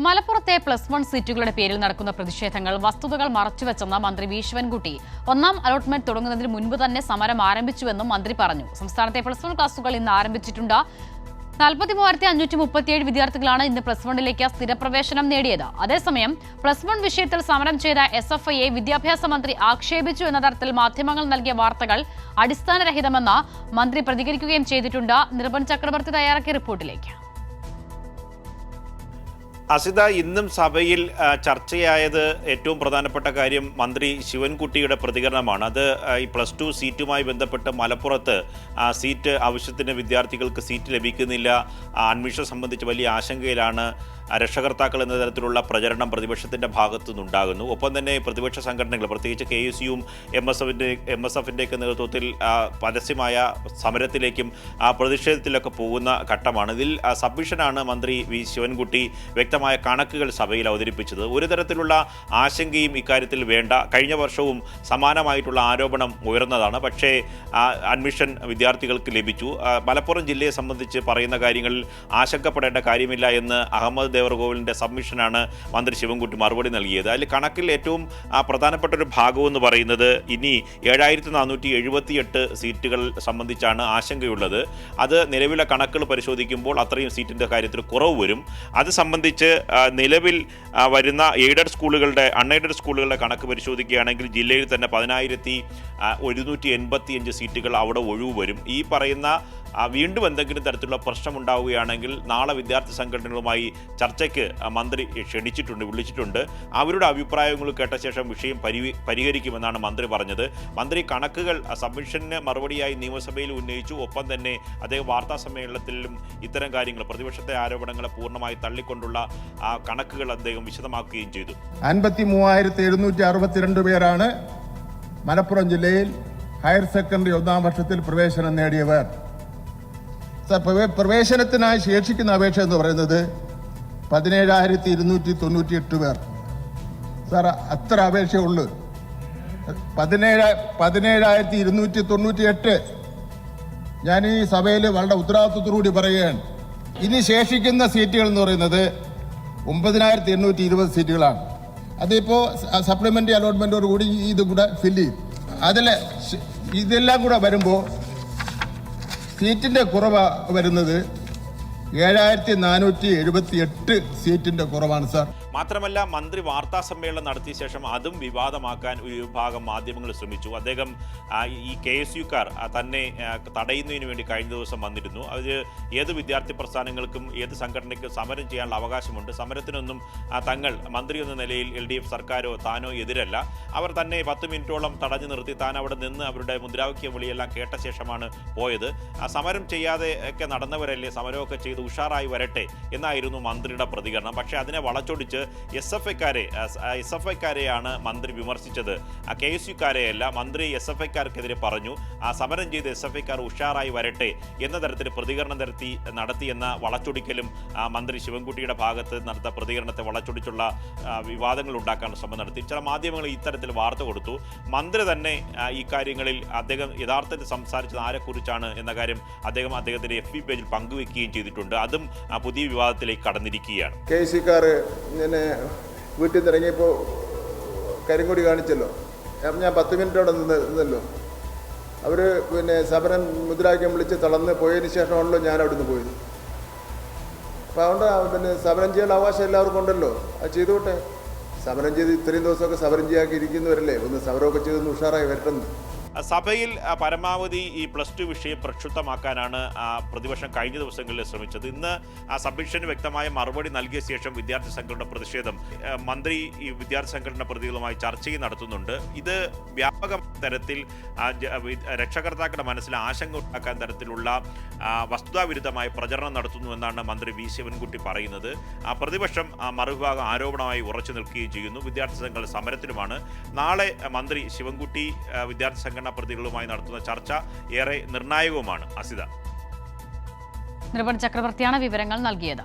മലപ്പുറത്തെ plus one സീറ്റുകളുടെ പേരിൽ നടക്കുന്ന പ്രതിഷേധങ്ങൾ വസ്തുതകൾ മറച്ചുവെച്ചെന്ന മന്ത്രി വി. ശിവൻകുട്ടി. ഒന്നാം അലോട്ട്മെന്റ് തുടങ്ങുന്നതിന് മുൻപ് തന്നെ സമരം ആരംഭിച്ചുവെന്നും മന്ത്രി പറഞ്ഞു. സംസ്ഥാനത്തെ പ്ലസ് വൺ ക്ലാസുകൾ ഇന്ന് ആരംഭിച്ചിട്ടുണ്ട്. നാൽപ്പത്തി മൂവായിരത്തി അഞ്ഞൂറ്റി മുപ്പത്തിയേഴ് വിദ്യാർത്ഥികളാണ് ഇന്ന് പ്ലസ് വണ്ണിലേക്ക് സ്ഥിരപ്രവേശനം നേടിയത്. അതേസമയം പ്ലസ് വൺ വിഷയത്തിൽ സമരം ചെയ്ത എസ് എഫ് ഐയെ വിദ്യാഭ്യാസ മന്ത്രി ആക്ഷേപിച്ചു എന്ന തരത്തിൽ മാധ്യമങ്ങൾ നൽകിയ വാർത്തകൾ അടിസ്ഥാനരഹിതമെന്ന് മന്ത്രി പ്രതികരിക്കുകയും ചെയ്തിട്ടുണ്ട്. നിർഭൻ ചക്രവർത്തി തയ്യാറാക്കിയ റിപ്പോർട്ടിലേക്ക്. അസിത ഇന്നും സഭയിൽ ചർച്ചയായത് ഏറ്റവും പ്രധാനപ്പെട്ട കാര്യം മന്ത്രി ശിവൻകുട്ടിയുടെ പ്രതികരണമാണ്. അത് ഈ പ്ലസ് ടു സീറ്റുമായി ബന്ധപ്പെട്ട് മലപ്പുറത്ത് സീറ്റ് ആവശ്യത്തിന് വിദ്യാർത്ഥികൾക്ക് സീറ്റ് ലഭിക്കുന്നില്ല. അഡ്മിഷൻ സംബന്ധിച്ച് വലിയ ആശങ്കയിലാണ്. രക്ഷകർത്താക്കൾ എന്ന തരത്തിലുള്ള പ്രചരണം പ്രതിപക്ഷത്തിന്റെ ഭാഗത്തു നിന്നുണ്ടാകുന്നു ഒപ്പം തന്നെ പ്രതിപക്ഷ സംഘടനകൾ പ്രത്യേകിച്ച് കെ യു സിയും എം എസ് എഫിന്റെ എം എസ് എഫിന്റെയൊക്കെ നേതൃത്വത്തിൽ പരസ്യമായ സമരത്തിലേക്കും ആ പ്രതിഷേധത്തിലൊക്കെ പോകുന്ന ഘട്ടമാണ്. ഇതിൽ സബ്മിഷനാണ് മന്ത്രി വി. ശിവൻകുട്ടി വ്യക്തമായ കണക്കുകൾ സഭയിൽ അവതരിപ്പിച്ചത്. ഒരു തരത്തിലുള്ള ആശങ്കയും ഇക്കാര്യത്തിൽ വേണ്ട. കഴിഞ്ഞ വർഷവും സമാനമായിട്ടുള്ള ആരോപണം ഉയർന്നതാണ്. പക്ഷേ അഡ്മിഷൻ വിദ്യാർത്ഥികൾക്ക് ലഭിച്ചു. മലപ്പുറം ജില്ലയെ സംബന്ധിച്ച് പറയുന്ന കാര്യങ്ങളിൽ ആശങ്കപ്പെടേണ്ട കാര്യമില്ല എന്ന് അഹമ്മദ് ദേവർകോവിലിന്റെ സബ്മിഷനാണ് മന്ത്രി ശിവൻകുട്ടി മറുപടി നൽകിയത്. അതിൽ കണക്കിൽ ഏറ്റവും പ്രധാനപ്പെട്ട ഒരു ഭാഗം എന്ന് പറയുന്നത് ഇനി ഏഴായിരത്തി നാനൂറ്റി എഴുപത്തിയെട്ട് സീറ്റുകൾ സംബന്ധിച്ചാണ് ആശങ്കയുള്ളത്. അത് നിലവിലെ കണക്കുകൾ പരിശോധിക്കുമ്പോൾ അത്രയും സീറ്റിന്റെ കാര്യത്തിൽ കുറവ് വരും. അത് സംബന്ധിച്ച് നിലവിൽ വരുന്ന എയ്ഡഡ് സ്കൂളുകളുടെ അൺഎയ്ഡഡ് സ്കൂളുകളുടെ കണക്ക് പരിശോധിക്കുകയാണെങ്കിൽ ജില്ലയിൽ തന്നെ പതിനായിരത്തി ഒരുന്നൂറ്റി എൺപത്തി അഞ്ച് സീറ്റുകൾ അവിടെ ഒഴിവ് വരും. ഈ പറയുന്ന വീണ്ടും എന്തെങ്കിലും തരത്തിലുള്ള പ്രശ്നമുണ്ടാവുകയാണെങ്കിൽ നാളെ വിദ്യാർത്ഥി സംഘടനകളുമായി ചർച്ചയ്ക്ക് മന്ത്രി ക്ഷണിച്ചിട്ടുണ്ട് വിളിച്ചിട്ടുണ്ട്. അവരുടെ അഭിപ്രായങ്ങൾ കേട്ട ശേഷം വിഷയം പരി പരിഹരിക്കുമെന്നാണ് മന്ത്രി പറഞ്ഞത്. മന്ത്രി കണക്കുകൾ സബ്മിഷന് മറുപടിയായി നിയമസഭയിൽ ഉന്നയിച്ചു. ഒപ്പം തന്നെ അദ്ദേഹം വാർത്താ സമ്മേളനത്തിലും ഇത്തരം കാര്യങ്ങൾ പ്രതിപക്ഷത്തെ ആരോപണങ്ങളെ പൂർണമായി തള്ളിക്കൊണ്ടുള്ള കണക്കുകൾ അദ്ദേഹം വിശദമാക്കുകയും ചെയ്തു. അൻപത്തി മൂവായിരത്തി എഴുന്നൂറ്റി അറുപത്തിരണ്ട് പേരാണ് മലപ്പുറം ജില്ലയിൽ ഹയർ സെക്കൻഡറി ഒന്നാം വർഷത്തിൽ പ്രവേശനം നേടിയവർ. പ്രവേശനത്തിനായി ശേഷിക്കുന്ന അപേക്ഷ എന്ന് പറയുന്നത് പതിനേഴായിരത്തി ഇരുന്നൂറ്റി തൊണ്ണൂറ്റി എട്ട് പേർ. സാർ അത്ര അപേക്ഷയുള്ളൂ പതിനേഴ് പതിനേഴായിരത്തി ഇരുന്നൂറ്റി തൊണ്ണൂറ്റി എട്ട് ഞാൻ ഈ സഭയിൽ വളരെ ഉത്തരവാദിത്വത്തോടുകൂടി പറയുകയാണ്. ഇനി ശേഷിക്കുന്ന സീറ്റുകൾ എന്ന് പറയുന്നത് ഒമ്പതിനായിരത്തി എണ്ണൂറ്റി ഇരുപത് സീറ്റുകളാണ് അതിപ്പോൾ സപ്ലിമെന്ററി അലോട്ട്മെന്റോട് കൂടി ഈ ഇതും കൂടെ ഫില്ല് ചെയ്യും. അതിൽ ഇതെല്ലാം കൂടെ വരുമ്പോൾ സീറ്റിന്റെ കുറവ് വരുന്നത് ഏഴായിരത്തി നാനൂറ്റി എഴുപത്തി എട്ട് സീറ്റിന്റെ കുറവാണ് സാർ. മാത്രമല്ല മന്ത്രി വാർത്താ സമ്മേളനം നടത്തിയ ശേഷം അതും വിവാദമാക്കാൻ ഒരു വിഭാഗം മാധ്യമങ്ങൾ ശ്രമിച്ചു. അദ്ദേഹം ഈ കെ എസ് യുക്കാർ തന്നെ തടയുന്നതിന് വേണ്ടി കഴിഞ്ഞ ദിവസം വന്നിരുന്നു. അത് ഏത് വിദ്യാർത്ഥി പ്രസ്ഥാനങ്ങൾക്കും ഏത് സംഘടനയ്ക്കും സമരം ചെയ്യാനുള്ള അവകാശമുണ്ട്. സമരത്തിനൊന്നും തങ്ങൾ മന്ത്രി എന്ന നിലയിൽ എൽ ഡി എഫ് സർക്കാരോ താനോ എതിരല്ല. അവർ തന്നെ പത്ത് മിനിറ്റോളം തടഞ്ഞു നിർത്തി താൻ അവിടെ നിന്ന് അവരുടെ മുദ്രാവാക്യ വിളിയെല്ലാം കേട്ട ശേഷമാണ് പോയത്. സമരം ചെയ്യാതെ ഒക്കെ നടന്നവരല്ലേ സമരമൊക്കെ ചെയ്ത് ഉഷാറായി വരട്ടെ എന്നായിരുന്നു മന്ത്രിയുടെ പ്രതികരണം. പക്ഷേ അതിനെ വളച്ചൊടിച്ച് എസ് എഫ് ഐക്കാരെ എസ് എഫ് ഐക്കാരെയാണ് മന്ത്രി വിമർശിച്ചത്. കെ എസ് യുക്കാരെയല്ല മന്ത്രി എസ് എഫ് ഐക്കാർക്കെതിരെ പറഞ്ഞു. ആ സമരം ചെയ്ത് എസ് എഫ് ഐക്കാർ ഉഷാറായി വരട്ടെ എന്ന തരത്തിൽ പ്രതികരണം നടത്തി നടത്തിയെന്ന വളച്ചൊടിക്കലും മന്ത്രി ശിവൻകുട്ടിയുടെ ഭാഗത്ത് നടത്ത പ്രതികരണത്തെ വളച്ചൊടിച്ചുള്ള വിവാദങ്ങൾ ഉണ്ടാക്കാൻ ശ്രമം നടത്തി. ചില മാധ്യമങ്ങൾ ഇത്തരത്തിൽ വാർത്ത കൊടുത്തു. മന്ത്രി തന്നെ ഇക്കാര്യങ്ങളിൽ അദ്ദേഹം യഥാർത്ഥത്തിൽ സംസാരിച്ചത് ആരെക്കുറിച്ചാണ് എന്ന കാര്യം അദ്ദേഹം അദ്ദേഹത്തിന്റെ എഫ് ബി പേജിൽ പങ്കുവെക്കുകയും ചെയ്തിട്ടുണ്ട്. അതും പുതിയ വിവാദത്തിലേക്ക് കടന്നിരിക്കുകയാണ്. കെ സി ഇങ്ങനെ വീട്ടിൽ നിന്ന് ഇറങ്ങിയപ്പോൾ കരിങ്കൊടി കാണിച്ചല്ലോ. അപ്പം ഞാൻ പത്ത് മിനിറ്റ് അവിടെ നിന്ന് നിന്നല്ലോ. അവർ പിന്നെ സമരം മുദ്രാവാക്യം വിളിച്ച് തളർന്ന് പോയതിന് ശേഷമാണല്ലോ ഞാൻ അവിടുന്ന് പോയത്. അപ്പോൾ അതുകൊണ്ട് പിന്നെ സമരം ചെയ്യേണ്ട അവകാശം എല്ലാവർക്കും ഉണ്ടല്ലോ. അത് ചെയ്തോട്ടെ. സമരം ചെയ്ത് ഇത്രയും ദിവസമൊക്കെ സമരം ചെയ്യാക്കി ഇരിക്കുന്നവരല്ലേ ഒന്ന് സമരമൊക്കെ ചെയ്തൊന്ന് ഉഷാറായി വരട്ടെന്ന്. സഭയിൽ പരമാവധി ഈ പ്ലസ് ടു വിഷയം പ്രക്ഷുബ്ധമാക്കാനാണ് പ്രതിപക്ഷം കഴിഞ്ഞ ദിവസങ്ങളിൽ ശ്രമിച്ചത്. ഇന്ന് ആ സബ്മിഷന് വ്യക്തമായ മറുപടി നൽകിയ ശേഷം വിദ്യാർത്ഥി സംഘടന പ്രതിഷേധം മന്ത്രി ഈ വിദ്യാർത്ഥി സംഘടന പ്രതികളുമായി ചർച്ചയും നടത്തുന്നുണ്ട്. ഇത് തരത്തിൽ രക്ഷകർത്താക്കളുടെ മനസ്സിൽ ആശങ്ക ഉണ്ടാക്കാൻ തരത്തിലുള്ള വസ്തുതാവിരുദ്ധമായ പ്രചരണം നടത്തുന്നു എന്നാണ് മന്ത്രി വി. ശിവൻകുട്ടി പറയുന്നത്. പ്രതിപക്ഷം ആ, മറുവിഭാഗം ആരോപണമായി ഉറച്ചു നിൽക്കുകയും ചെയ്യുന്നു. വിദ്യാർത്ഥി സംഘങ്ങൾ സമരത്തിലുമാണ്. നാളെ മന്ത്രി ശിവൻകുട്ടി വിദ്യാർത്ഥി സംഘടനാ പ്രതികളുമായി നടത്തുന്ന ചർച്ച ഏറെ നിർണായകവുമാണ്. അസിത. നിർവൻ ചക്രവർത്തിയാണ് വിവരങ്ങൾ നൽകിയത്.